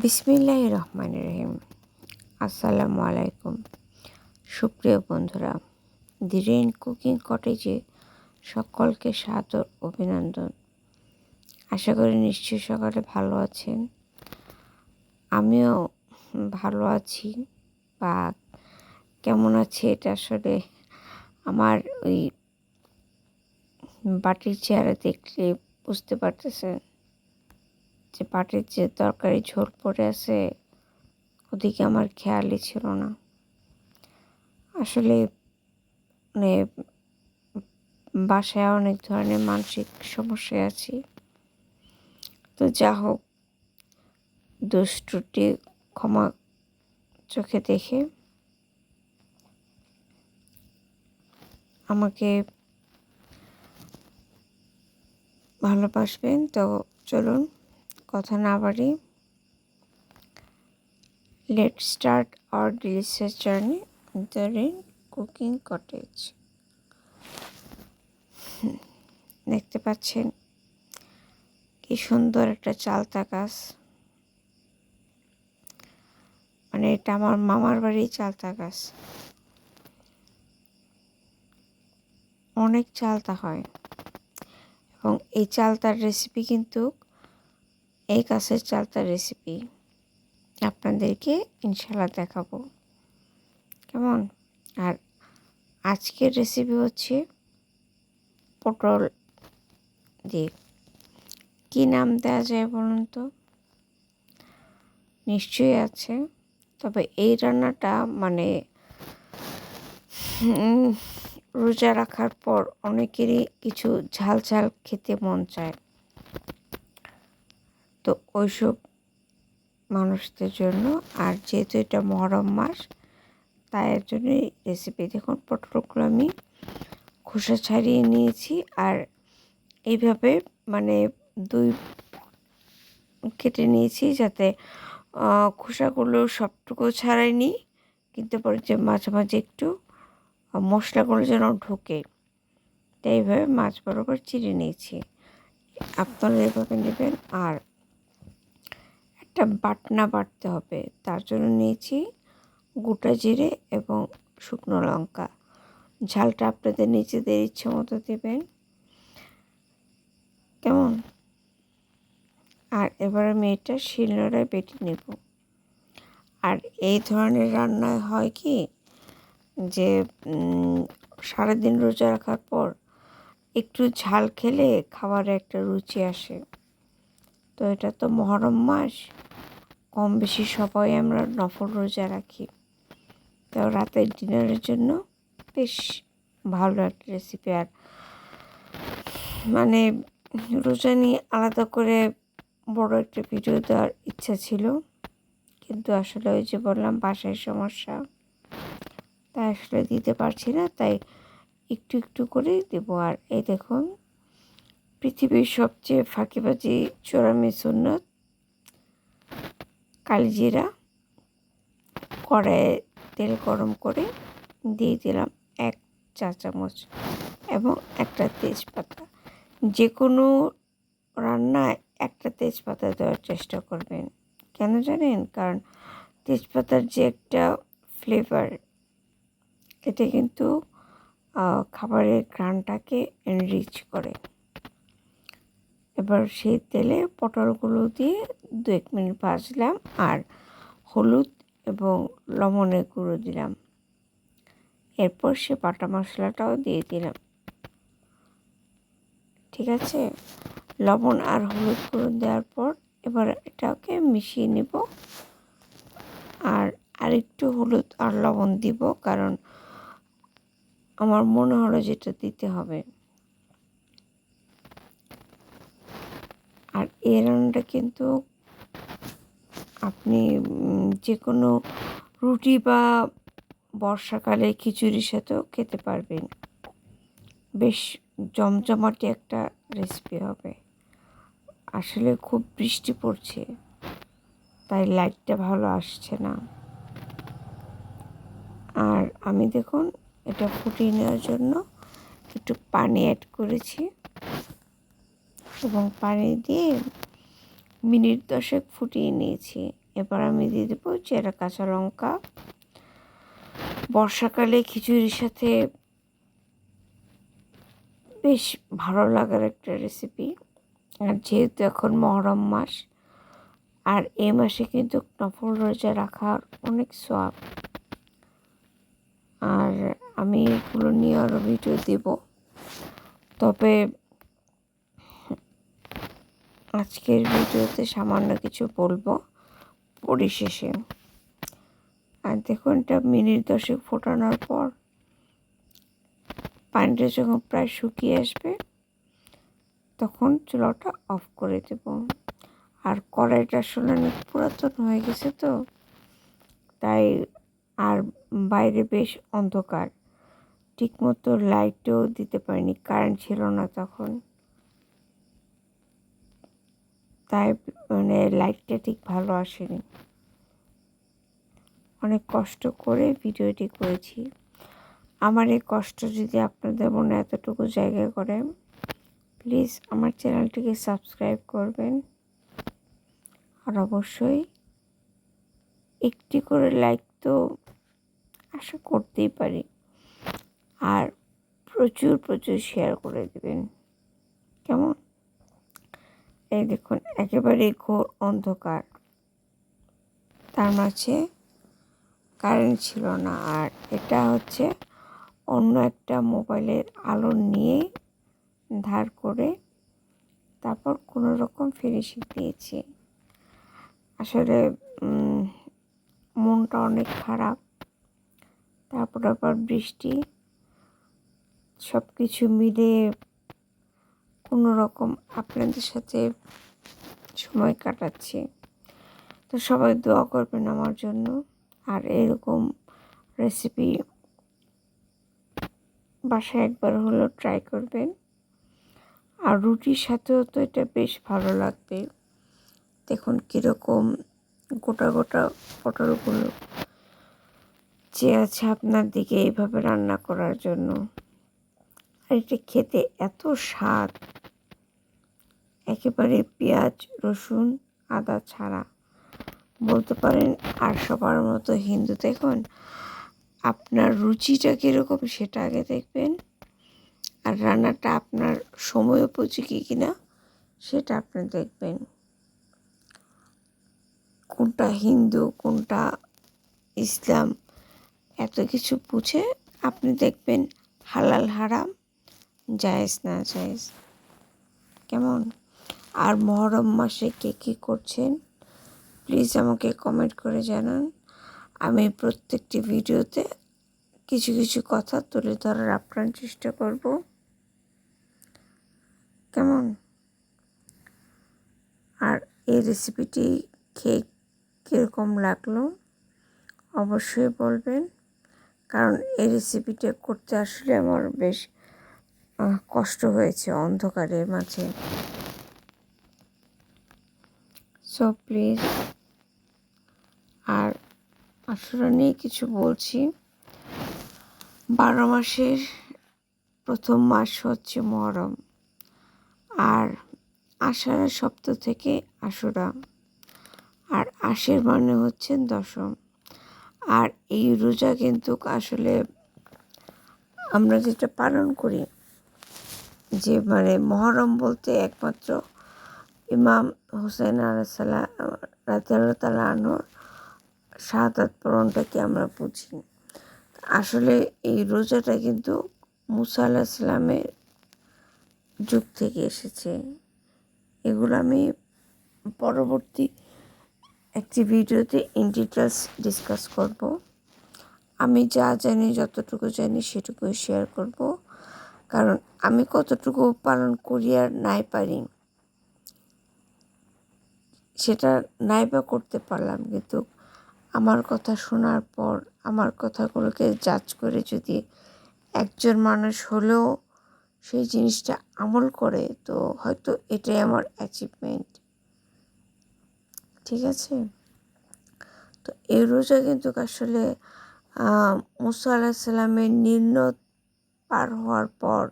বিসমিল্লাহ রহমান রহিম আসসালামু আলাইকুম। সুপ্রিয় বন্ধুরা দি রেন কুকিং কটেজে সকলকে সাদর অভিনন্দন। আশা করি নিশ্চয়ই সকালে ভালো আছেন। আমিও ভালো আছি। বা কেমন আছে এটা আসলে আমার ওই বাটির চেহারা দেখলে বুঝতে পারতেছেন। যে পাটের যে তরকারি ঝোল পড়ে আছে, ওদিকে আমার খেয়ালই ছিল না। আসলে মানে বাসায় অনেক ধরনের মানসিক সমস্যায় আছি। তো যা হোক, দুষ্টুটি ক্ষমা চোখে দেখে আমাকে ভালোবাসবেন। তো চলুন কথা না বাড়ি let start our delicious journey the rain cooking cottage দেখতে পাচ্ছেন কি সুন্দর একটা চালতা গাছ। মানে এটা আমার মামার বাড়ি চালতা গাছ। অনেক চালতা হয়। এবং এই চালতার রেসিপি কিন্তু এই কাছের চালতার রেসিপি আপনাদেরকে ইনশাল্লাহ দেখাবো। কেমন? আর আজকের রেসিপি হচ্ছে পটল দিয়ে। কী নাম দেওয়া যায় বলুন তো? নিশ্চয়ই আছে। তবে এই রান্নাটা মানে রোজা রাখার পর অনেকেরই কিছু ঝাল ঝাল খেতে মন চায়। তো ওইসব মানুষদের জন্য। আর যেহেতু এটা মহরম মাস, তাই এর জন্যই রেসিপি দেখুন, পটলগুলো আমি খোসা ছাড়িয়ে নিয়েছি। আর এইভাবে মানে দুই কেটে নিয়েছি যাতে খোসাগুলো সবটুকু ছাড়াইনি কিন্তু পরে যে মাঝে মাঝে একটু মশলাগুলো যেন ঢোকে। তাই এইভাবে মাছ বরাবর চিড়ে নিয়েছি। আপনারা এভাবে নেবেন। আর একটা বাটনা বাটতে হবে। তার জন্য নিয়েছি গোটা জিরে এবং শুকনো লঙ্কা। ঝালটা আপনাদের নিজেদের ইচ্ছে মতো দেবেন। কেমন? আর এবার আমি এটা শিলনোড়ায় বেটে নেব। আর এই ধরনের রান্নায় হয় কি যে সারাদিন রোজা রাখার পর একটু ঝাল খেলে খাবারে একটা রুচি আসে। তো এটা তো মহরম মাস। কম বেশি সবাই আমরা নফল রোজা রাখি। তো রাতের ডিনারের জন্য বেশ ভালো একটা রেসিপি আর মানে রোজা নিয়ে আলাদা করে বড় একটা ভিডিও দেওয়ার ইচ্ছা ছিল। কিন্তু আসলে ওই যে বললাম, বাসায় সমস্যা। তাই আসলে দিতে পারছি না, তাই একটু একটু করেই দেবো। আর এই দেখুন পৃথিবীর সবচেয়ে ফাঁকিবাজি, চোরামি সুন্নত, কালিজিরা, কড়াইয়ে তেল গরম করে দিয়ে দিলাম এক চা চামচ এবং একটা তেজপাতা। যে কোনো রান্নায় একটা তেজপাতা দেওয়ার চেষ্টা করবেন। কেন জানেন? কারণ তেজপাতার যে একটা ফ্লেভার এটা কিন্তু খাবারের ঘ্রাণটাকে এনরিচ করে। এবার সেই তেলে পটলগুলো দিয়ে দু এক মিনিট ভাজলাম আর হলুদ এবং লবণের গুঁড়ো দিলাম। এরপর সে বাটা মশলাটাও দিয়ে দিলাম। ঠিক আছে? লবণ আর হলুদ গুঁড়ো দেওয়ার পর এবার এটাকে মিশিয়ে নেব আর আরেকটু হলুদ আর লবণ দিব কারণ আমার মনে হলো যেটা দিতে হবে। আর এই রান্নাটা কিন্তু আপনি যে কোনো রুটি বা বর্ষাকালে খিচুড়ির সাথেও খেতে পারবেন। বেশ জমজমাটি একটা রেসিপি হবে। আসলে খুব বৃষ্টি পড়ছে, তাই লাইটটা ভালো আসছে না। আর আমি দেখুন, এটা ফুটিয়ে নেওয়ার জন্য একটু পানি অ্যাড করেছি। এবং পানি দিয়ে মিনিট দশেক ফুটিয়ে নিয়েছি। এবার আমি দিয়ে দেবো চেরা কাঁচা লঙ্কা। বর্ষাকালে খিচুড়ির সাথে বেশ ভালো লাগার একটা রেসিপি আর যেহেতু এখন মহরম মাস, আর এ মাসে কিন্তু নফল রোজা রাখার অনেক সব আর আমি এগুলো নিয়ে আরও ভিডিও দেব। তবে আজকের ভিডিওতে সামান্য কিছু বলব পরিশেষে। আর দেখুন, এটা মিনিট দশেক ফোটানোর পর পানিটা যখন প্রায় শুকিয়ে আসবে, তখন চুলাটা অফ করে দেব। আর কড়াইটা আসলে অনেক পুরাতন হয়ে গেছে তো, তাই আর বাইরে বেশ অন্ধকার। ঠিকমতো লাইটও দিতে পারিনি কারেন্ট ছিল না তখন। তাই মানে লাইটটা ঠিক ভালো আসেনি। অনেক কষ্ট করে ভিডিওটি করেছি। আমার এই কষ্ট যদি আপনাদের মনে এতটুকু জায়গা করে প্লিজ আমার চ্যানেলটিকে সাবস্ক্রাইব করবেন। আর অবশ্যই একটি করে লাইক তো আশা করতেই পারি। আর প্রচুর প্রচুর শেয়ার করে দেবেন। কেমন? এই দেখুন একেবারে ঘোর অন্ধকার। তার মাঝে কারেন্ট ছিল না, আর এটা হচ্ছে অন্য একটা মোবাইলের আলো নিয়ে ধার করে তারপর কোনো রকম ফিনিশিং দিয়েছি। আসলে মনটা অনেক খারাপ, তারপর আবার বৃষ্টি সব কিছু মিলে রকম আপনাদের সাথে সময় কাটাচ্ছি। তো সবাই দোয়া করবেন আমার জন্য। আর এরকম রেসিপি বাসায় একবার হলেও ট্রাই করবেন। আর রুটির সাথেও তো এটা বেশ ভালো লাগবে। দেখুন কীরকম গোটা গোটা পটলগুলো যে আছে আপনার দিকে এইভাবে রান্না করার জন্য। আর এটা খেতে এত স্বাদ। একেবারে পেঁয়াজ, রসুন, আদা ছাড়া। বলতে পারেন আর সবার মতো হিন্দু। দেখুন, আপনার রুচিটা কীরকম সেটা আগে দেখবেন। আর রান্নাটা আপনার সময় উপযোগী কিনা সেটা আপনি দেখবেন। কোনটা হিন্দু, কোনটা ইসলাম, এত কিছু বুঝে আপনি দেখবেন হালাল হারাম, জায়েজ না জায়েজ। কেমন? আর মহরম মাসে কে কী করছেন প্লিজ আমাকে কমেন্ট করে জানান। আমি প্রত্যেকটি ভিডিওতে কিছু কিছু কথা তুলে ধরার আপ্রাণ চেষ্টা করব। কেমন? আর এই রেসিপিটি খেয়ে কীরকম লাগল, অবশ্যই বলবেন। কারণ এই রেসিপিটা করতে আসলে আমার বেশ কষ্ট হয়েছে অন্ধকারের মাঝে। সো প্লিজ আর আসলে নিয়ে কিছু বলছি। বারো মাসের প্রথম মাস হচ্ছে মহরম। আর আষাঢ়ের সপ্ত থেকে আশুরা। আর আশের মানে হচ্ছেন দশম। আর এই রোজা কিন্তু আসলে আমরা যেটা পালন করি, যে মানে মহরম বলতে একমাত্র ইমাম হোসেন আলাইসাল্লাম রাজিয়াল্লাহ তালা আনোর শাহাদাত পূরণটাকে আমরা বুঝি আসলে এই রোজাটা কিন্তু মুসা আল্লাহ যুগ থেকে এসেছে। এগুলো আমি পরবর্তী একটি ভিডিওতে ইন ডিটেলস ডিসকাস করব। আমি যা জানি, যতটুকু জানি সেটুকুই শেয়ার করব। কারণ আমি কতটুকু পালন করি আর নাই পারি। সেটা নাই বা করতে পারলাম কিন্তু আমার কথা শোনার পর আমার কথাগুলোকে জাজ করে যদি একজন মানুষ হলেও সেই জিনিসটা আমল করে, তো হয়তো এটাই আমার অ্যাচিভমেন্ট ঠিক আছে? তো এই রোজা কিন্তু আসলে মুসা আলাহিসাল্লামের নির্ণত পার হওয়ার পর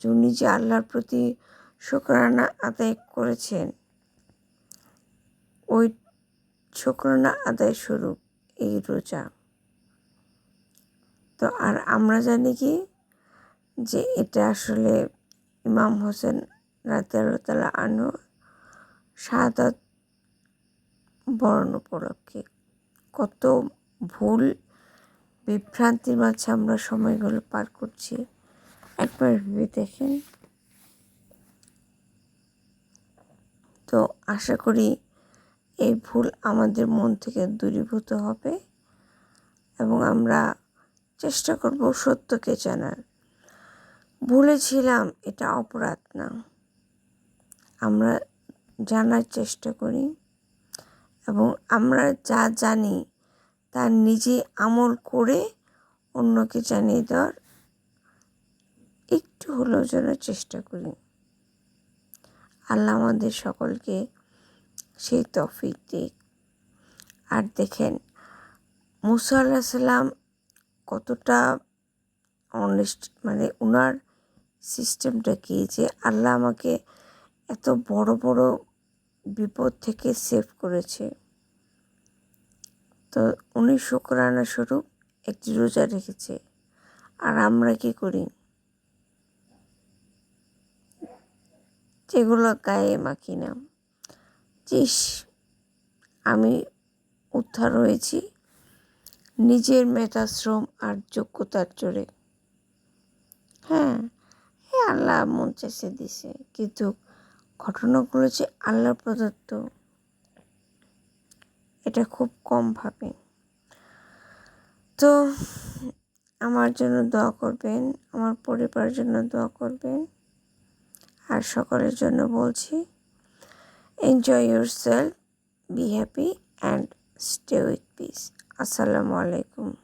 উনি যে আল্লাহর প্রতি শুক্রানা আদায় করেছেন ওই শুক্রানা আদায় স্বরূপ এই রোজা। তো আর আমরা জানি কি যে এটা আসলে ইমাম হোসেন রাতেরতলা আনু শাহাদাত বরণ উপলক্ষে কত ভুল বিভ্রান্তির মাঝে আমরা সময়গুলো পার করছি। একবার ভেবে দেখেন। তো আশা করি এই ভুল আমাদের মন থেকে দূরীভূত হবে এবং আমরা চেষ্টা করব সত্যকে জানার। ভুলেছিলাম, এটা অপরাধ না। আমরা জানার চেষ্টা করি এবং আমরা যা জানি তা নিজে আমল করে অন্যকে জানিয়ে দেওয়ার একটু হলেও যেন চেষ্টা করি। আল্লাহ আমাদের সকলকে সেই তফিক দিক। আর দেখেন, মুসা আল্লাহ সাল্লাম কতটা অনেস্ট মানে ওনার সিস্টেমটা কি যে আল্লাহ আমাকে এত বড় বড় বিপদ থেকে সেভ করেছে। তো উনি শুক্রানা স্বরূপ একটি রোজা রেখেছে। আর আমরা কি করি? যেগুলো গায়ে মাখি না। জিস আমি উদ্ধার হয়েছি। নিজের মেধাশ্রম আর যোগ্যতার জোরে। হ্যাঁ হ্যাঁ আল্লাহ মন চেষে দিছে, কিন্তু ঘটনাগুলো যে আল্লাহ প্রদত্ত, এটা খুব কম ভাবে। তো আমার জন্য দোয়া করবেন, আমার পরিবারের জন্য দোয়া করবেন, আর সকলের জন্য বলছি enjoy yourself be happy and stay with peace. Assalamu alaikum